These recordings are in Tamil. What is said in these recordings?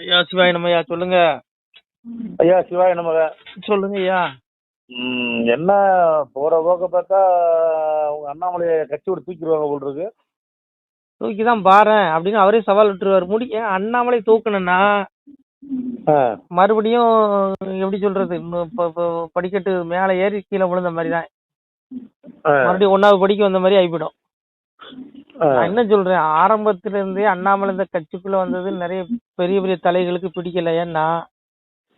ஐயா சிவாய் நம்ம ஐயா சொல்லுங்க. ஐயா சிவாய நமக சொல்லுங்க ஐயா. என்ன போற போக்க பார்த்தா உங்க அண்ணாமலையை விட்டு தூக்கிடுவாங்க போல் இருக்கு. தூக்கி தான் பாறேன். அப்படின்னு அவரே சவால் விட்டுருவாரு. முடி ஏன் அண்ணாமலை தூக்கணும்னா மறுபடியும் எப்படி சொல்றது? படிக்கட்டு மேலே ஏறி கீழே விழுந்த மாதிரி தான் மறுபடியும் ஒன்னாவது படிக்க வந்த மாதிரி ஆயிப்போடும். நான் என்ன சொல்றேன்? ஆரம்பத்துல இருந்தே அண்ணாமலை இந்த கட்சிக்குள்ள வந்தது நிறைய பெரிய பெரிய தலைகளுக்கு பிடிக்கல. ஏன்னா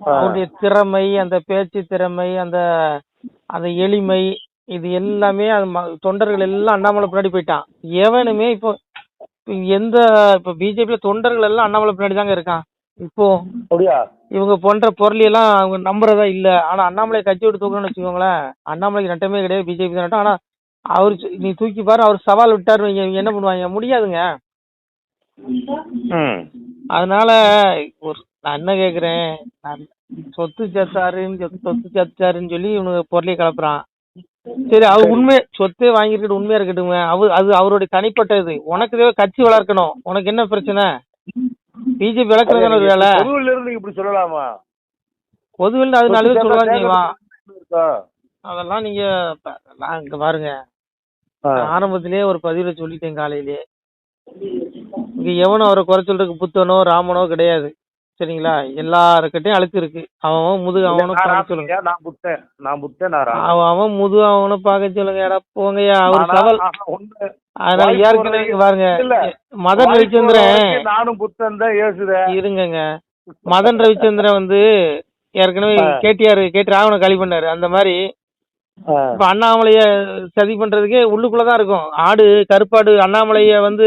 அவருடைய திறமை அந்த பேச்சு திறமை அந்த அந்த எளிமை இது எல்லாமே அது தொண்டர்கள் எல்லாம் அண்ணாமலை பின்னாடி போயிட்டான். எவனுமே இப்போ எந்த இப்போ பிஜேபியில தொண்டர்கள் எல்லாம் அண்ணாமலை பின்னாடி தாங்க இருக்கான். இப்போ இவங்க போன்ற பொருள் எல்லாம் அவங்க நம்புறதா இல்ல. ஆனா அண்ணாமலை கட்சி விட்டு தூக்கணும்னு வச்சுக்கோங்களேன். அண்ணாமலைக்கு நட்டமே கிடையாது பிஜேபி தான் நட்டம். ஆனா அவர் நீ தூக்கி பாரு அவர் சவால் விட்டாரு வைங்க, இவங்க என்ன பண்ணுவாங்க முடியாதுங்க. ம். அதனால ஒரு நான் என்ன கேக்குறேன் நான் சொத்து சேர்த்தாருன்னு சொத்து- சேர்த்தாருன்னு சொல்லி இவனுக்கு பொருளையை கலப்புறான். சரி அவர் உண்மை சொத்தே வாங்கிருக்கட்டும் உண்மையா இருக்கட்டுங்க அவர் அது அவருடைய தனிப்பட்ட இது. உனக்கு தேவை கட்சி வளர்க்கணும். உனக்கு என்ன பிரச்சனை? பிஜேபி வளர்க்கறது தானே ஒரு வேலை. பொதுவில் இருந்து இப்படி சொல்லலாமா? பொதுவில் அது சொல்லலாம் செய்வான் இருக்கா? அதெல்லாம் நீங்க இங்க பாருங்க. ஆரம்பத்திலேயே ஒரு பதிவுல சொல்லிட்டேன் காலையிலே. இங்க எவனும் அவரை குறை சொல்றதுக்கு புத்தனோ ராமனோ கிடையாது. சரிங்களா? எல்லாருக்கிட்டையும் அழுக்கு இருக்கு. அவன் முதுகு அவனும் பார்க்க சொல்லுங்க. ராமலிங்க, நான் புத்தேன். நான் புத்தேன் நான் ராமன். அவன் அவன் முதுகு அவனும் பார்க்க சொல்லுங்க. எடா போங்கய்யா அவர் சவால். அதனால ஏற்கனவே பாருங்க. மதன் ரவிச்சந்திரன். நானும் புத்தன் தான் ஏசுதேன் இருங்கங்க. மதன் ரவிச்சந்திரன் வந்து ஏற்கனவே ஆ. கேடிஆர் கேடி ராவண காலி பண்ணாரு. அந்த மாதிரி இப்ப அண்ணாமலைய சதி பண்றதுக்கே உள்ளுக்குள்ளதான் இருக்கும். ஆடு கருப்பாடு அண்ணாமலைய வந்து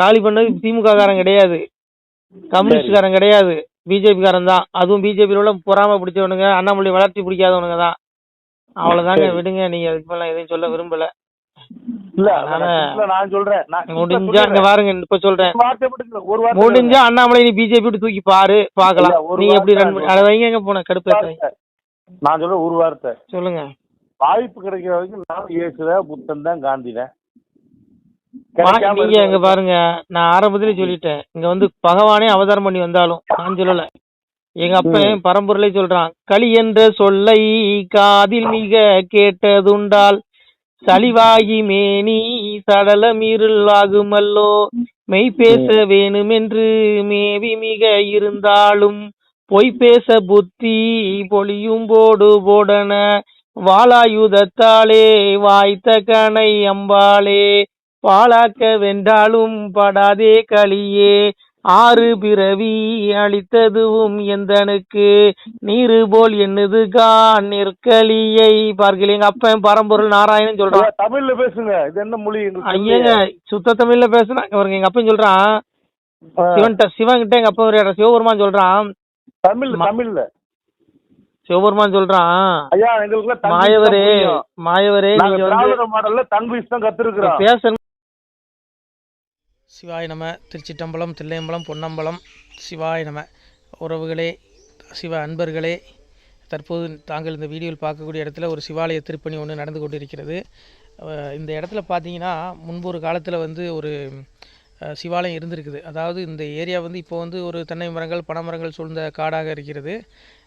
காலி பண்ணது திமுக காரன் கிடையாது. கம்யூனிஸ்ட் காரன் கிடையாது. பிஜேபி காரன் தான் அதுவும் பிஜேபி உள்ள பொறாம பிடிச்சவனுங்க அண்ணாமலை வளர்ச்சி பிடிக்காதவனுங்க தான். அவ்வளவுதாங்க. விடுங்க. நீங்க இதுக்கு மேல எதையும் சொல்ல விரும்பல. முடிஞ்சா அண்ணாமலை நீ பிஜேபி தூக்கி பாரு பாக்கலாம். நீ எப்படி ரன் பண்ணி அதை வைங்க போன கடுப்பு. நான் சொல்ற ஒரு வார்த்தை. சொல்லுங்க. வாய்ப்பு கிடைக்கிற வரைக்கும் நான் இயேசுதான் புத்தன் தான் காந்தி தான் வா- நீங்க எங்க பாருங்க. நான் ஆரம்பத்திலே சொல்லிட்டேன். இங்க வந்து பகவானே அவதாரம் பண்ணி வந்தாலும் நான் சொல்லல. எங்க அப்பன் பரம்பொருளை சொல்றான். களி என்ற சொல்லை காதில் மிக கேட்டதுண்டால் சளிவாகி மேனி சடலமீருள் ஆகுமல்லோ மெய் பேச வேணுமென்று மேவி மிக இருந்தாலும் பொய் பேச புத்தி பொழியும் போடு போடன. வாளாயுதத்தாலே வாய்த்த கணை அம்பாளே பாழாக்க வென்றாலும் படாதே களியே ஆறு பிறவி அளித்ததுவும் எந்தனுக்கு? நீரு போல் என்னது கான் நெற்களியை? பார்க்கல எங்க அப்பன் பரம்பொருள் நாராயணன் சொல்றான். தமிழ்ல பேசுங்க இது என்ன மொழி ஐயங்க சுத்த தமிழ்ல பேசுனா பாருங்க எங்க அப்பன் சொல்றான். சிவன் சிவன் கிட்ட எங்க அப்பா ஒரு சிவபெருமான் சொல்றான். தமிழ்ல தமிழ்ல. சிவபெருமான் சொல்றான் ஐயா எங்களுக்கு மாயவரே மாயவரே நீங்க வந்து திராவிட மாடல்ல தங்கிலீஷ் தான் கத்துருக்குறோம். பேச சிவாய நம திருச்சிட்டம்பலம் தில்லையம்பலம் பொன்னம்பலம் சிவாய நம. உறவுகளே சிவ அன்பர்களே தற்போது தாங்கள் இந்த வீடியோவில் பார்க்கக்கூடிய இடத்துல ஒரு சிவாலய திருப்பணி ஒன்று நடந்து கொண்டிருக்கிறது. இந்த இடத்துல பார்த்தீங்கன்னா முன்பு ஒரு காலத்தில் வந்து ஒரு சிவாலயம் இருந்திருக்குது. அதாவது இந்த ஏரியா வந்து இப்போ வந்து ஒரு தென்னை மரங்கள் பனை மரங்கள் சூழ்ந்த காடாக இருக்கிறது.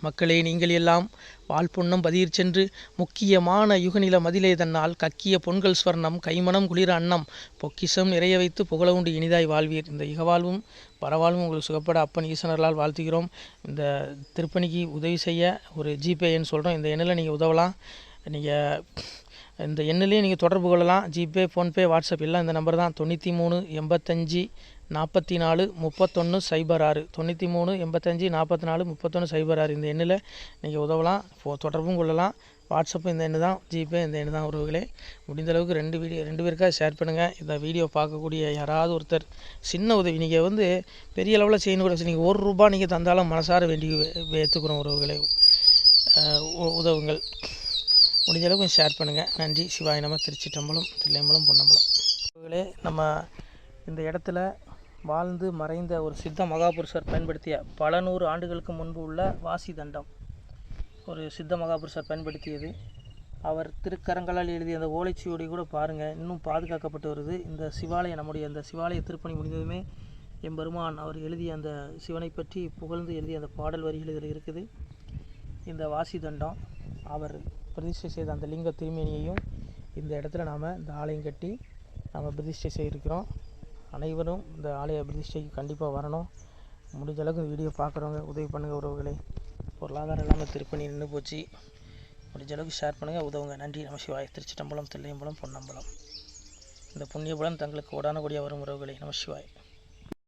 மக்களே நீங்கள் எல்லாம் வாழ்பொன்னம் பதியிற் சென்று முக்கியமான யுகநில மதிலே தன்னால் கக்கிய பொன்கள் ஸ்வர்ணம் கைமணம் குளிர அன்னம் பொக்கிஷம் நிறைய வைத்து புகழ உண்டு இனிதாய் வாழ்வீர். இந்த இகவாழ்வும் பரவாழ்வும் உங்களுக்கு சுகப்பட அப்பன் ஈசனர்களால் வாழ்த்துகிறோம். இந்த திருப்பணிக்கு உதவி செய்ய ஒரு ஜிபே எண் சொல்கிறோம் இந்த எண்ணில் நீங்கள் உதவலாம். நீங்கள் இந்த எண்ணிலேயே நீங்கள் தொடர்பு கொள்ளலாம். ஜிபே ஃபோன்பே வாட்ஸ்அப் எல்லாம் இந்த நம்பர் தான். தொண்ணூற்றி மூணு எண்பத்தஞ்சி நாற்பத்தி நாலு முப்பத்தொன்று சைபர் ஆறு. தொண்ணூற்றி மூணு எண்பத்தஞ்சி நாற்பத்தி நாலு முப்பத்தொன்று சைபர் ஆறு இந்த எண்ணில் நீங்கள் உதவலாம். ஃபோ தொடர்பும் கொள்ளலாம். வாட்ஸ்அப்பும் இந்த எண்ணு தான். ஜிபே இந்த எண்ணு தான் உறவுகளே. முடிந்தளவுக்கு ரெண்டு வீடியோ ரெண்டு பேருக்காக ஷேர் பண்ணுங்கள் இந்த வீடியோ பார்க்கக்கூடிய யாராவது ஒருத்தர் சின்ன உதவி நீங்கள் வந்து பெரிய அளவில் செய்யணும் கூட நீங்கள் ஒரு ரூபா நீங்கள் தந்தாலும் மனசார வேண்டி ஏற்றுக்கிறோம் உறவுகளே. உ- உதவுங்கள். முடிஞ்ச அளவுக்கு கொஞ்சம் ஷேர் பண்ணுங்கள் நன்றி. சிவாய திருச்சி திருச்சிட்டம்பலம் தில்லையம்பலம் பொன்னம்பலம். இவர்களே நம்ம இந்த இடத்துல வாழ்ந்து மறைந்த ஒரு சித்த மகாபுருஷர் பயன்படுத்திய பல நூறு ஆண்டுகளுக்கு முன்பு உள்ள வாசி தண்டம். ஒரு சித்த மகாபுருஷர் பயன்படுத்தியது. அவர் திருக்கரங்களால் எழுதிய அந்த ஓலைச்சுவடி கூட பாருங்கள் இன்னும் பாதுகாக்கப்பட்டு வருது. இந்த சிவாலயம் நம்முடைய அந்த சிவாலய திருப்பணி முடிந்ததுமே எம்பெருமான் அவர் எழுதிய அந்த சிவனை பற்றி புகழ்ந்து எழுதிய அந்த பாடல் வரிகள் இதில் இருக்குது. இந்த வாசி தண்டம் அவர் பிரதிஷ்டை செய்த அந்த லிங்க திருமேனியையும் இந்த இடத்துல நாம் இந்த ஆலயம் கட்டி நாம் பிரதிஷ்டை செய்திருக்கிறோம். அனைவரும் இந்த ஆலய பிரதிஷ்டைக்கு கண்டிப்பாக வரணும். முடிஞ்ச அளவுக்கு வீடியோ பார்க்குறவங்க உதவி பண்ணுங்கள் உறவுகளை. பொருளாதாரம் இல்லாமல் திருப்பணி நின்று போச்சு. முடிஞ்ச அளவுக்கு ஷேர் பண்ணுங்கள் உதவுங்க. நன்றி. நம்ம சிவாய். திருச்சிட்டம்பலம் தில்லையம்பலம் பொன்னம்பலம். இந்த புண்ணியபலம் தங்களுக்கு உடான கூடிய வரும் உறவுகளை. நம சிவாய்.